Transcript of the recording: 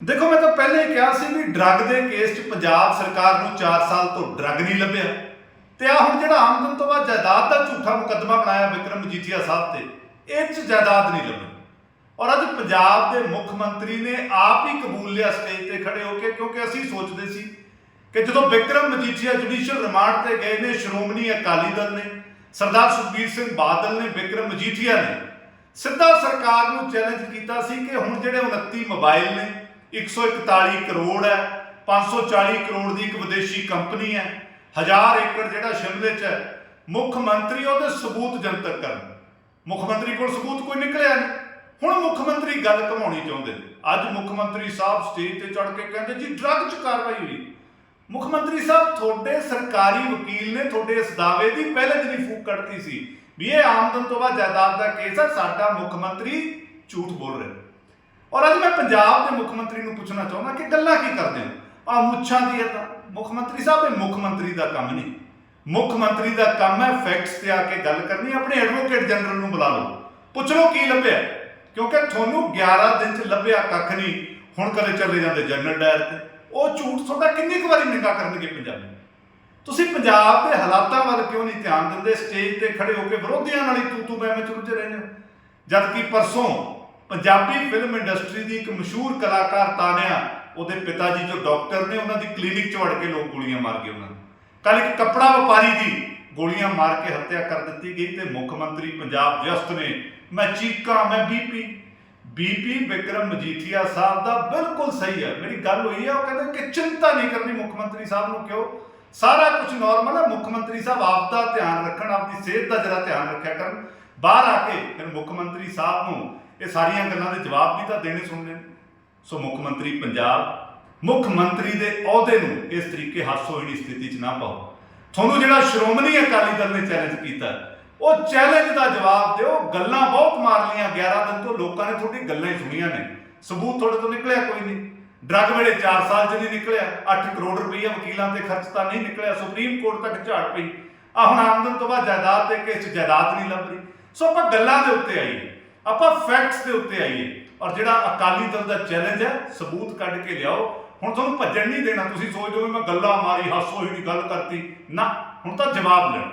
ਦੇਖੋ, ਮੈਂ ਤਾਂ ਪਹਿਲੇ ਹੀ ਕਿਹਾ ਸੀ ਵੀ ਡਰੱਗ ਦੇ ਕੇਸ 'ਚ ਪੰਜਾਬ ਸਰਕਾਰ ਨੂੰ 4 ਸਾਲ ਤੋਂ ਡਰੱਗ ਨਹੀਂ ਲੱਭਿਆ। ਤੇ ਆ ਹੁਣ ਜਿਹੜਾ ਆਮਦਨ ਤੋਂ ਬਾਅਦ ਜਾਇਦਾਦ ਦਾ ਝੂਠਾ ਮੁਕੱਦਮਾ ਬਣਾਇਆ ਵਿਕਰਮ ਮਜੀਠੀਆ ਸਾਹਿਬ ਤੇ, ਇਹ 'ਚ ਜਾਇਦਾਦ ਨਹੀਂ ਲੱਭੀ। ਔਰ ਅੱਜ ਪੰਜਾਬ ਦੇ ਮੁੱਖ ਮੰਤਰੀ ਨੇ ਆਪ ਹੀ ਕਬੂਲ ਲਿਆ ਸਟੇਜ ਤੇ ਖੜੇ ਹੋ ਕੇ, ਕਿਉਂਕਿ ਅਸੀਂ ਸੋਚਦੇ ਸੀ ਕਿ ਜਦੋਂ ਵਿਕਰਮ ਮਜੀਠੀਆ ਜੁਡੀਸ਼ੀਅਲ ਰਿਮਾਂਡ ਤੇ ਗਏ ਨੇ, ਸ਼੍ਰੋਮਣੀ ਅਕਾਲੀ ਦਲ ਨੇ, ਸਰਦਾਰ ਸੁਖਬੀਰ ਸਿੰਘ ਬਾਦਲ ਨੇ, ਵਿਕਰਮ ਮਜੀਠੀਆ ਨੇ, ਸਿੱਧਾ ਸਰਕਾਰ ਨੂੰ ਚੈਲੰਜ ਕੀਤਾ ਸੀ ਕਿ ਹੁਣ ਜਿਹੜੇ 29 ਮੋਬਾਈਲ ਨੇ 141 ਕਰੋੜ ਹੈ 540 ਕਰੋੜ ਦੀ ਇੱਕ ਵਿਦੇਸ਼ੀ ਕੰਪਨੀ ਹੈ, ਹਜ਼ਾਰ ਏਕੜ ਜਿਹੜਾ ਸ਼ਿਮਲੇ 'ਚ ਹੈ, ਮੁੱਖ ਮੰਤਰੀ ਉਹਦੇ ਸਬੂਤ ਜਨਤਕ ਕਰਨ। ਮੁੱਖ ਮੰਤਰੀ ਕੋਲ ਸਬੂਤ ਕੋਈ ਨਿਕਲਿਆ ਨਹੀਂ। ਹੁਣ ਮੁੱਖ ਮੰਤਰੀ ਗੱਲ ਘਮਾਉਣੀ ਚਾਹੁੰਦੇ ਅੱਜ ਮੁੱਖ ਮੰਤਰੀ ਸਾਹਿਬ ਸਟੇਜ ਤੇ ਚੜ ਕੇ ਕਹਿੰਦੇ ਜੀ ਡਰੱਗ 'ਚ ਕਾਰਵਾਈ ਹੋਈ। ਮੁੱਖ ਮੰਤਰੀ ਸਾਹਿਬ, ਤੁਹਾਡੇ ਸਰਕਾਰੀ ਵਕੀਲ ਨੇ ਤੁਹਾਡੇ ਇਸ ਦਾਅਵੇ ਦੀ ਪਹਿਲੇ ਦਿਨ ਹੀ ਫੂਕ ਕੱਢਤੀ ਸੀ ਵੀ ਇਹ ਆਮਦਨ ਤੋਂ ਬਾਅਦ ਜਾਇਦਾਦ ਦਾ ਕੇਸ ਹੈ, ਸਾਡਾ ਮੁੱਖ ਮੰਤਰੀ ਝੂਠ ਬੋਲ ਰਿਹਾ। ਔਰ ਅੱਜ ਮੈਂ ਪੰਜਾਬ ਦੇ ਮੁੱਖ ਮੰਤਰੀ ਨੂੰ ਪੁੱਛਣਾ ਚਾਹੁੰਦਾ ਕਿ ਗੱਲਾਂ ਕੀ ਕਰਦੇ ਹੋ? ਆ ਮੁੱਛਾਂ ਦੀ ਤਾਂ ਮੁੱਖ ਮੰਤਰੀ ਸਾਹਿਬ, ਇਹ ਮੁੱਖ ਮੰਤਰੀ ਦਾ ਕੰਮ ਨਹੀਂ। ਮੁੱਖ ਮੰਤਰੀ ਦਾ ਕੰਮ ਹੈ ਫੈਕਟਸ ਤੇ ਆ ਕੇ ਗੱਲ ਕਰਨੀ, ਆਪਣੇ ਐਡਵੋਕੇਟ ਜਨਰਲ ਨੂੰ ਬੁਲਾ ਲਓ। ਪੁੱਛ ਲਓ ਕੀ ਲੱਭਿਆ। ਕਿਉਂਕਿ ਤੁਹਾਨੂੰ 11 ਦਿਨ ਚ ਲੱਭਿਆ ਕੱਖ ਨਹੀਂ। ਹੁਣ ਕਦੇ ਚੱਲੇ ਜਾਂਦੇ ਜਨਰਲ ਡਾਇਰ ਤੇ। ਉਹ ਝੂਠ ਤੁਹਾਡਾ ਕਿੰਨੀ ਕੁ ਵਾਰੀ ਨਿਕਾ ਕਰਨਗੇ ਪੰਜਾਬੀ? ਤੁਸੀਂ ਪੰਜਾਬ ਦੇ ਹਾਲਾਤਾਂ ਵੱਲ ਕਿਉਂ ਨਹੀਂ ਧਿਆਨ ਦਿੰਦੇ? ਸਟੇਜ ਤੇ ਖੜੇ ਹੋ ਕੇ ਵਿਰੋਧੀਆਂ ਨਾਲ ਹੀ ਤੂ ਤੂ ਮੈਂ ਮੈਂ ਚੁਰਜੇ ਰਹੇ ਹੋ। ਜਦ ਕਿ ਪਰਸੋਂ ਪੰਜਾਬੀ ਫਿਲਮ ਇੰਡਸਟਰੀ ਦੀ ਇੱਕ ਮਸ਼ਹੂਰ ਕਲਾਕਾਰ ਤਾਨਿਆ, ਉਹਦੇ ਪਿਤਾ ਜੀ ਜੋ ਡਾਕਟਰ ਨੇ, ਉਹਨਾਂ ਦੀ ਕਲੀਨਿਕ 'ਚ ਵੜ ਕੇ ਲੋਕ ਗੋਲੀਆਂ ਮਾਰ ਗਏ ਉਹਨਾਂ ਨੂੰ। ਕੱਲ ਇੱਕ ਕੱਪੜਾ ਵਪਾਰੀ ਦੀ ਗੋਲੀਆਂ ਮਾਰ ਕੇ ਹੱਤਿਆ ਕਰ ਦਿੱਤੀ ਗਈ ਤੇ ਮੁੱਖ ਮੰਤਰੀ ਪੰਜਾਬ ਵਿਅਸਤ ਨੇ, ਮੈਂ ਚੀਕਾਂ, ਮੈਂ ਬੀਪੀ ਬੀਪੀ ਵਿਕਰਮ ਮਜੀਠੀਆ ਸਾਹਿਬ ਦਾ ਬਿਲਕੁਲ ਸਹੀ ਹੈ। ਮੇਰੀ ਗੱਲ ਹੋਈ ਹੈ ਉਹ ਕਹਿੰਦੇ ਕਿ ਚਿੰਤਾ ਨਹੀਂ ਕਰਨੀ ਮੁੱਖ ਮੰਤਰੀ ਸਾਹਿਬ ਨੂੰ ਕਿਉਂ? ਸਾਰਾ ਕੁਝ ਨਾਰਮਲ ਹੈ ਮੁੱਖ ਮੰਤਰੀ ਸਾਹਿਬ ਆਪ ਦਾ ਧਿਆਨ ਰੱਖਣ, ਆਪਦੀ ਸਿਹਤ ਦਾ ਜਰਾ ਧਿਆਨ ਰੱਖਿਆ ਕਰਨ। ਬਾਹਰ ਆ ਕੇ ਫਿਰ ਮੁੱਖ ਮੰਤਰੀ ਸਾਹਿਬ ਨੂੰ ਇਹ ਸਾਰੀਆਂ ਗੱਲਾਂ ਦੇ ਜਵਾਬ ਵੀ ਤਾਂ ਦੇਣੇ ਸੁਣਨੇ ਨੇ। ਸੋ ਮੁੱਖ ਮੰਤਰੀ ਪੰਜਾਬ, ਮੁੱਖ ਮੰਤਰੀ ਦੇ ਅਹੁਦੇ ਨੂੰ ਇਸ ਤਰੀਕੇ ਹਾਸੋਹੀਣੀ ਸਥਿਤੀ 'ਚ ਨਾ ਪਾਓ। ਤੁਹਾਨੂੰ ਜਿਹੜਾ ਸ਼੍ਰੋਮਣੀ ਅਕਾਲੀ ਦਲ ਨੇ ਚੈਲੰਜ ਕੀਤਾ, ਉਹ ਚੈਲੰਜ ਦਾ ਜਵਾਬ ਦਿਓ। ਗੱਲਾਂ ਬਹੁਤ ਮਾਰ ਲੀਆਂ 11 ਦਿਨ ਤੋਂ ਲੋਕਾਂ ਨੇ ਤੁਹਾਡੀ ਗੱਲਾਂ ਹੀ ਸੁਣੀਆਂ ਨੇ। ਸਬੂਤ ਤੁਹਾਡੇ ਤੋਂ ਨਿਕਲਿਆ ਕੋਈ ਨਹੀਂ। ਡਰੱਗ ਵੇਲੇ 4 ਸਾਲ ਚ ਨਹੀਂ ਨਿਕਲਿਆ। 8 ਕਰੋੜ ਰੁਪਈਆ ਵਕੀਲਾਂ ਤੇ ਖਰਚ ਤਾਂ ਨਹੀਂ ਨਿਕਲਿਆ। ਸੁਪਰੀਮ ਕੋਰਟ ਤੱਕ ਝਾੜ ਪਈ। ਆ ਹੁਣ ਆਮਦਨ ਤੋਂ ਬਾਅਦ ਜਾਇਦਾਦ ਦੇ ਕੇਸ 'ਚ ਜਾਇਦਾਦ ਨਹੀਂ ਲੱਭ ਰਹੀ। ਸੋ ਆਪਾਂ ਗੱਲਾਂ ਦੇ ਉੱਤੇ ਆਈਏ। ਆਪਾਂ ਫੈਕਟਸ ਦੇ ਉੱਤੇ ਆਈਏ। ਔਰ ਜਿਹੜਾ ਅਕਾਲੀ ਦਲ ਦਾ ਚੈਲੰਜ ਹੈ, ਸਬੂਤ ਕੱਢ ਕੇ ਲਿਆਓ। ਹੁਣ ਤੁਹਾਨੂੰ ਭੱਜਣ ਨਹੀਂ ਦੇਣਾ, ਤੁਸੀਂ ਸੋਚਦੇ ਹੋ ਵੀ ਮੈਂ ਗੱਲਾਂ ਮਾਰੀ ਹਾਸੋ ਹੀ ਨਹੀਂ ਗੱਲ ਕਰਤੀ। ਨਾ, ਹੁਣ ਤਾਂ ਜਵਾਬ ਲੈਣਾ।